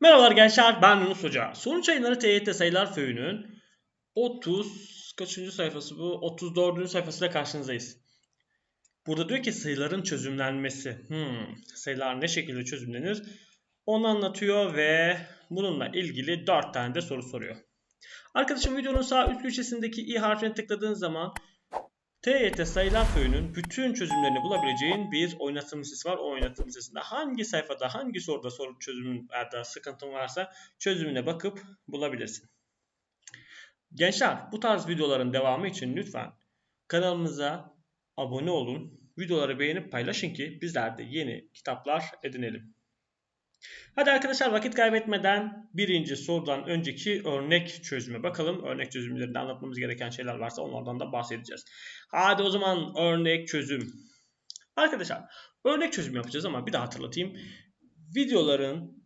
Merhabalar gençler ben Yunus Hoca. Sonuç ayınları TYT sayılar föyünün 30 kaçıncı sayfası bu? 34. sayfasıyla karşınızdayız. Burada diyor ki sayıların çözümlenmesi. Hmm, sayılar ne şekilde çözümlenir? Onu anlatıyor ve bununla ilgili 4 tane de soru soruyor. Arkadaşım videonun sağ üst köşesindeki i harfine tıkladığın zaman TYT sayılar föyünün bütün çözümlerini bulabileceğin bir oynatım listesi var. O oynatım listesinde hangi sayfada, hangi soruda soru çözümün ya sıkıntın varsa çözümüne bakıp bulabilirsin. Gençler bu tarz videoların devamı için lütfen kanalımıza abone olun. Videoları beğenip paylaşın ki bizler de yeni kitaplar edinelim. Hadi arkadaşlar vakit kaybetmeden birinci sorudan önceki örnek çözüme bakalım. Örnek çözümlerinde anlatmamız gereken şeyler varsa onlardan da bahsedeceğiz. Hadi o zaman örnek çözüm. Arkadaşlar örnek çözüm yapacağız ama bir daha hatırlatayım. Videoların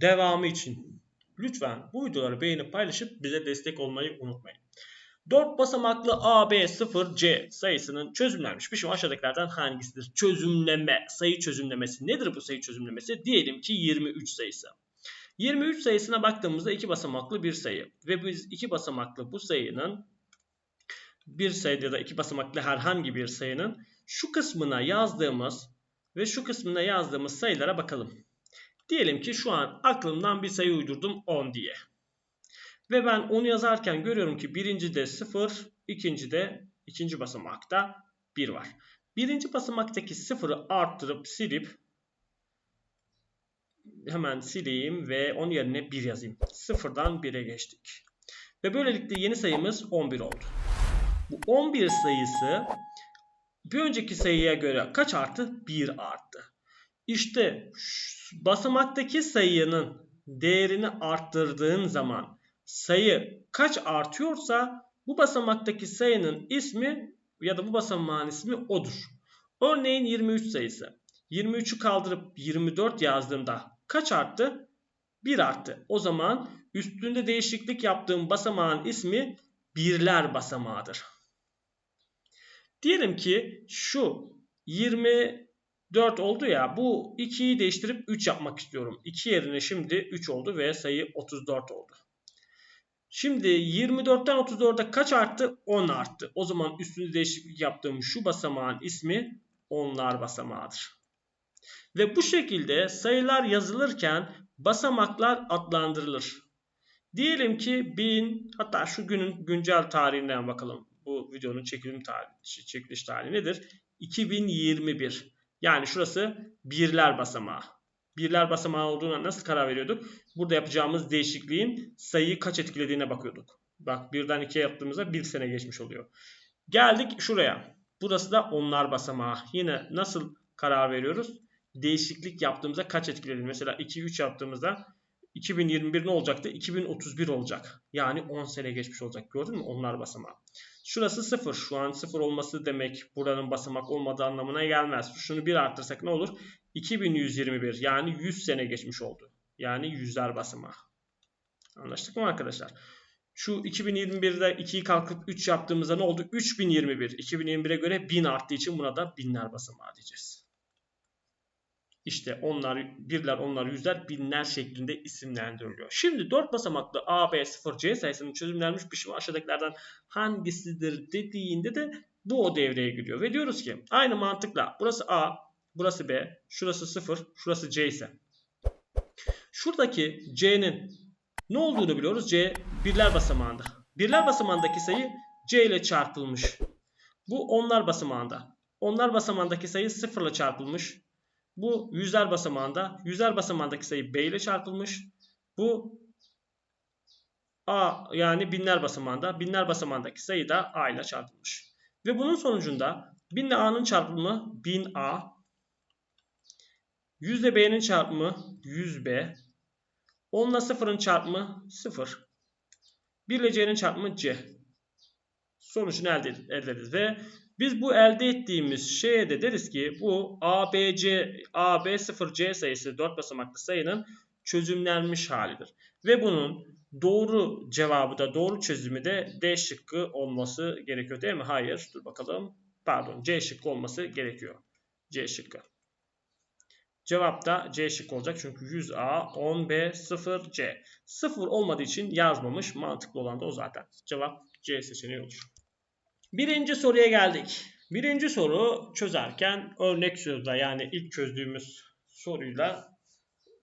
devamı için lütfen bu videoları beğenip paylaşıp bize destek olmayı unutmayın. 4 basamaklı AB0C sayısının çözümlenmiş biçimi aşağıdakilerden hangisidir? Çözümleme, sayı çözümlemesi. Nedir bu sayı çözümlemesi? Diyelim ki 23 sayısı. 23 sayısına baktığımızda 2 basamaklı bir sayı. Ve biz 2 basamaklı bu sayının bir sayı ya da 2 basamaklı herhangi bir sayının şu kısmına yazdığımız ve şu kısmına yazdığımız sayılara bakalım. Diyelim ki şu an aklımdan bir sayı uydurdum 10 diye. Ve ben onu yazarken görüyorum ki birinci de 0, ikinci de ikinci basamakta 1 var. Birinci basamaktaki 0'ı arttırıp silip hemen sileyim ve onun yerine 1 yazayım. 0'dan 1'e geçtik. Ve böylelikle yeni sayımız 11 oldu. Bu 11 sayısı bir önceki sayıya göre kaç arttı? 1 arttı. İşte basamaktaki sayının değerini arttırdığın zaman sayı kaç artıyorsa bu basamaktaki sayının ismi ya da bu basamağın ismi odur. Örneğin 23 sayısı. 23'ü kaldırıp 24 yazdığımda kaç arttı? 1 arttı. O zaman üstünde değişiklik yaptığım basamağın ismi birler basamağıdır. Diyelim ki şu 24 oldu ya bu 2'yi değiştirip 3 yapmak istiyorum. 2 yerine şimdi 3 oldu ve sayı 34 oldu. Şimdi 24'ten 34'e kaç arttı? 10 arttı. O zaman üstünde değişiklik yaptığım şu basamağın ismi onlar basamağıdır. Ve bu şekilde sayılar yazılırken basamaklar adlandırılır. Diyelim ki 1000 hatta şu günün güncel tarihinden bakalım. Bu videonun çekilim tarihi, çekiliş tarihi nedir? 2021. Yani şurası birler basamağı birler basamağı olduğuna nasıl karar veriyorduk? Burada yapacağımız değişikliğin sayıyı kaç etkilediğine bakıyorduk. Bak birden ikiye yaptığımızda bir sene geçmiş oluyor. Geldik şuraya. Burası da onlar basamağı. Yine nasıl karar veriyoruz? Değişiklik yaptığımızda kaç etkiledi? Mesela 2-3 yaptığımızda 2021 ne olacaktı? 2031 olacak. Yani 10 sene geçmiş olacak. Gördün mü? Onlar basamağı. Şurası 0. Şu an 0 olması demek buranın basamak olmadığı anlamına gelmez. Şunu 1 arttırsak ne olur? 2121 yani 100 sene geçmiş oldu. Yani yüzler basamağı. Anlaştık mı arkadaşlar? Şu 2021'de 2'yi kalkıp 3 yaptığımızda ne oldu? 3021. 2021'e göre 1000 arttığı için buna da binler basamağı diyeceğiz. İşte onlar birler, onlar yüzler, binler şeklinde isimlendiriliyor. Şimdi 4 basamaklı A, B, 0, C sayısının çözümlenmiş biçimi aşağıdakilerden hangisidir dediğinde de bu o devreye giriyor. Ve diyoruz ki aynı mantıkla burası A, burası B, şurası 0, şurası C ise. Şuradaki C'nin ne olduğunu biliyoruz. C birler basamağında. Birler basamağındaki sayı C ile çarpılmış. Bu onlar basamağında. Onlar basamağındaki sayı 0 ile çarpılmış. Bu yüzler basamağında. Yüzler basamağındaki sayı B ile çarpılmış. Bu A yani binler basamağında. Binler basamağındaki sayı da A ile çarpılmış. Ve bunun sonucunda 1000 ile A'nın çarpımı 1000A. 100 ile B'nin çarpımı 100B. 10 ile 0'ın çarpımı 0. 1 ile C'nin çarpımı C. Sonucunu elde ederiz. Ve biz bu elde ettiğimiz şeye de deriz ki bu ABC, AB0C sayısı 4 basamaklı sayının çözümlenmiş halidir. Ve bunun doğru cevabı da doğru çözümü de D şıkkı olması gerekiyor değil mi? Hayır. Dur bakalım. Pardon C şıkkı olması gerekiyor. C şıkkı. Cevap da C şık olacak. Çünkü 100A, 10B, 0C. 0 olmadığı için yazmamış. Mantıklı olan da o zaten. Cevap C seçeneği olur. Birinci soruya geldik. Birinci soru çözerken örnek sözle yani ilk çözdüğümüz soruyla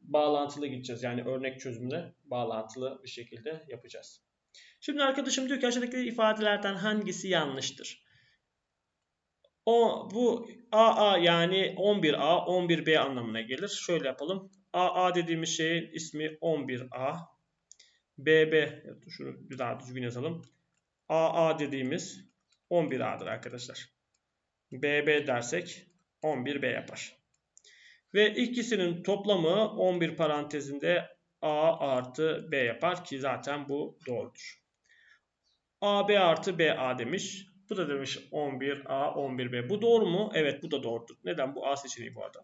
bağlantılı gideceğiz. Yani örnek çözümle bağlantılı bir şekilde yapacağız. Şimdi arkadaşım diyor ki aşağıdaki ifadelerden hangisi yanlıştır? O bu AA yani 11A 11B anlamına gelir. Şöyle yapalım. AA dediğimiz şeyin ismi 11A. BB şunu bir daha düzgün yazalım. AA dediğimiz 11A'dır arkadaşlar. BB dersek 11B yapar. Ve ikisinin toplamı 11 parantezinde A artı B yapar ki zaten bu doğrudur. AB artı BA demiş. Bu da demiş 11A 11B. Bu doğru mu? Evet bu da doğrudur. Neden? Bu A seçeneği bu arada.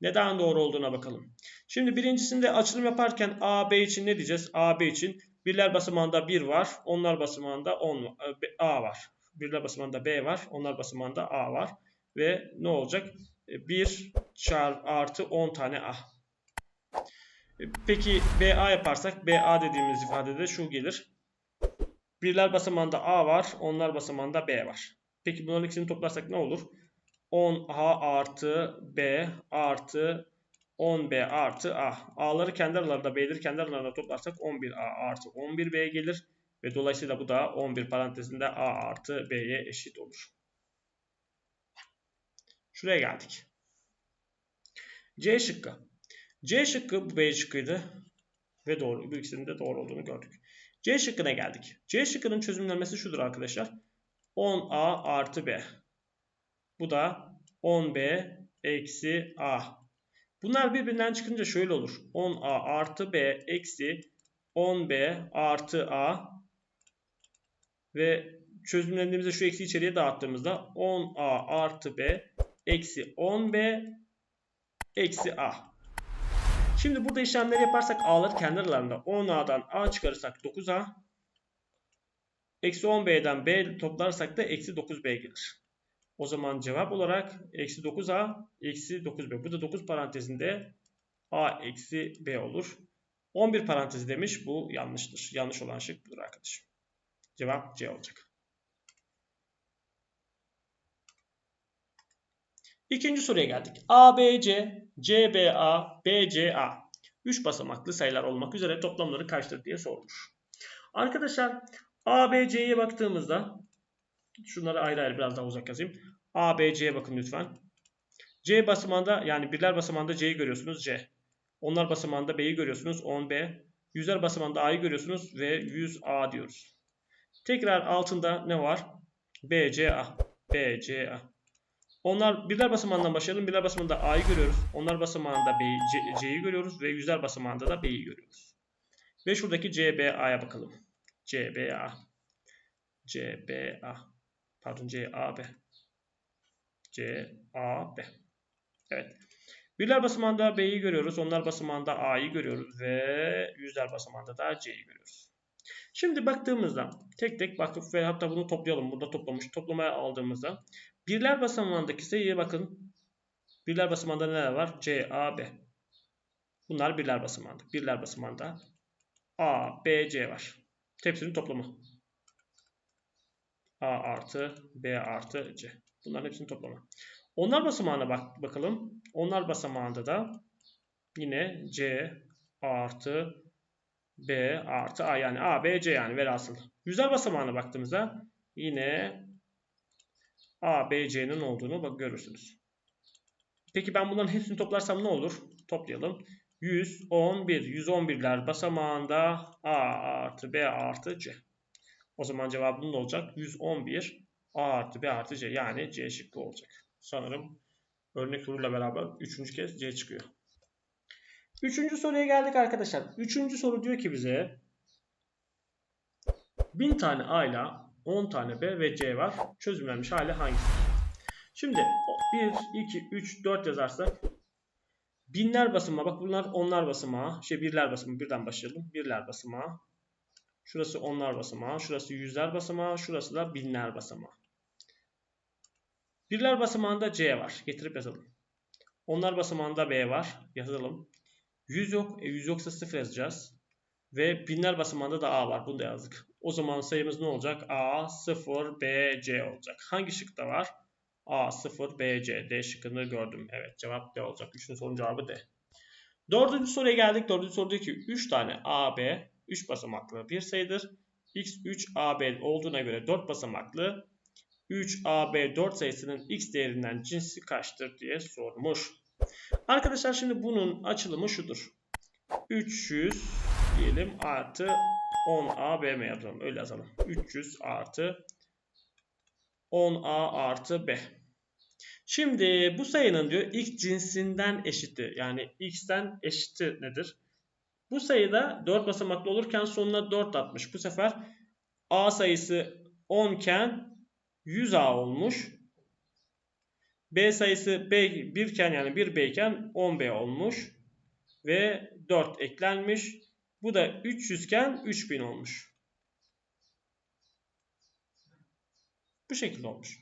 Neden doğru olduğuna bakalım. Şimdi birincisinde açılım yaparken AB için ne diyeceğiz? AB için birler basamağında 1 var. Onlar basamağında 10 A var. Birler basamağında B var. Onlar basamağında A var. Ve ne olacak? 1 çarpı artı 10 tane A. Peki BA yaparsak BA dediğimiz ifadede şu gelir. Birler basamağında A var. Onlar basamağında B var. Peki bunların ikisini toplarsak ne olur? 10A artı B artı 10B artı A. A'ları kendi aralarında B'leri kendi aralarında toplarsak 11A artı 11B gelir. Ve dolayısıyla bu da 11 parantezinde A artı B'ye eşit olur. Şuraya geldik. C şıkkı. C şıkkı bu B şıkkıydı. Ve doğru. Bu ikisinin de doğru olduğunu gördük. C şıkkına geldik. C şıkkının çözümlenmesi şudur arkadaşlar. 10A artı B. Bu da 10B eksi A. Bunlar birbirinden çıkınca şöyle olur. 10A artı B eksi 10B artı A ve çözümlendiğimizde şu eksi içeriye dağıttığımızda 10A artı B eksi 10B eksi A. Şimdi burada işlemleri yaparsak A'ları kendi aralarında 10A'dan A çıkarırsak 9A eksi 10B'den B toplarsak da eksi 9B gelir. O zaman cevap olarak eksi 9A eksi 9B. Bu da 9 parantezinde A eksi B olur. 11 parantezi demiş. Bu yanlıştır. Yanlış olan şık budur arkadaşım. Cevap C olacak. İkinci soruya geldik. ABC, CBA, BCA. 3 basamaklı sayılar olmak üzere toplamları kaçtır diye sormuş. Arkadaşlar ABC'ye baktığımızda şunları ayrı ayrı biraz daha uzak yazayım. ABC'ye bakın lütfen. C basamağında yani birler basamağında C'yi görüyorsunuz C. Onlar basamağında B'yi görüyorsunuz 10B. Yüzler basamağında A'yı görüyorsunuz ve 100A diyoruz. Tekrar altında ne var? BCA. BCA. Onlar birler basamağından başlayalım. Birler basamağında A'yı görüyoruz. Onlar basamağında B'yi, C'yi görüyoruz ve yüzler basamağında da B'yi görüyoruz. Ve şuradaki CBA'ya bakalım. CBA. CBA. Pardon CAB. CAB. Evet. Birler basamağında B'yi görüyoruz. Onlar basamağında A'yı görüyoruz ve yüzler basamağında da C'yi görüyoruz. Şimdi baktığımızda tek tek bakıp ve hatta bunu toplayalım. Burada toplamış. Toplamaya aldığımızda birler basamağındaki sayıya bakın. Birler basamağında neler var? C, A, B. Bunlar birler basamağında. Birler basamağında A, B, C var. Hepsinin toplamı. A artı B artı C. Bunların hepsinin toplamı. Onlar basamağına bak bakalım. Onlar basamağında da yine C artı B artı A yani A, B, C yani velhasıl. Yüzler basamağına baktığımızda yine A, B, C'nin olduğunu bak görürsünüz. Peki ben bunların hepsini toplarsam ne olur? Toplayalım. 111. 111'ler basamağında A artı B artı C. O zaman cevabım ne olacak? 111 A artı B artı C yani C şıkkı olacak. Sanırım örnek soruyla beraber üçüncü kez C çıkıyor. Üçüncü soruya geldik arkadaşlar. Üçüncü soru diyor ki bize 1000 tane A ile 10 tane B ve C var. Çözümlenmiş hali hangisi? Şimdi 1, 2, 3, 4 yazarsak binler basamağı bak bunlar onlar basamağı şey birler basamağı birden başlayalım. Birler basamağı şurası onlar basamağı şurası yüzler basamağı şurası da binler basamağı. Birler basamağında C var. Getirip yazalım. Onlar basamağında B var. Yazalım. 100 yok. E 100 yoksa 0 yazacağız. Ve binler basamağında da A var. Bunu da yazdık. O zaman sayımız ne olacak? A 0 B C olacak. Hangi şıkta var? A 0 B C. D şıkkını gördüm. Evet cevap D olacak. Üçüncü sorunun cevabı D. Dördüncü soruya geldik. Dördüncü soru diyor ki 3 tane A B 3 basamaklı bir sayıdır. X 3 A B olduğuna göre 4 basamaklı 3 A B 4 sayısının X değerinden cinsi kaçtır diye sormuş. Arkadaşlar şimdi bunun açılımı şudur. 300 diyelim artı 10A B mi yazalım? Öyle yazalım. 300 artı 10A artı B. Şimdi bu sayının diyor x cinsinden eşiti. Yani x'ten eşiti nedir? Bu sayıda 4 basamaklı olurken sonuna 4 atmış. Bu sefer a sayısı 10 iken 100a olmuş. B sayısı B 1 iken yani 1B iken 10B olmuş. Ve 4 eklenmiş. Bu da 300 iken 3000 olmuş. Bu şekilde olmuş.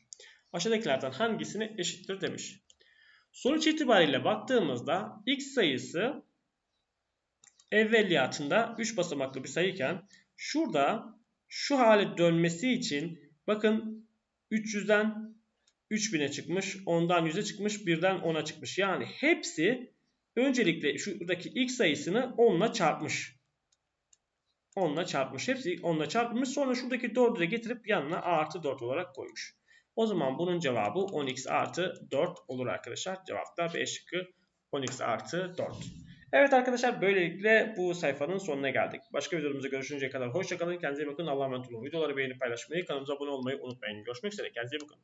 Aşağıdakilerden hangisini eşittir demiş. Sonuç itibariyle baktığımızda x sayısı evveliyatında 3 basamaklı bir sayıyken şurada şu hale dönmesi için bakın 300'den 3000'e çıkmış, 10'dan 100'e çıkmış, 1'den 10'a çıkmış. Yani hepsi öncelikle şuradaki x sayısını 10 ile çarpmış. 10 ile çarpmış. Hepsi 10 ile çarpmış. Sonra şuradaki 4'ü de getirip yanına artı 4 olarak koymuş. O zaman bunun cevabı 10x artı 4 olur arkadaşlar. Cevap da B şıkkı 10x artı 4. Evet arkadaşlar böylelikle bu sayfanın sonuna geldik. Başka videomuzda görüşünceye kadar hoşçakalın. Kendinize iyi bakın. Allah'a emanet olun. Videoları beğenip paylaşmayı, kanalımıza abone olmayı unutmayın. Görüşmek üzere. Kendinize iyi bakın.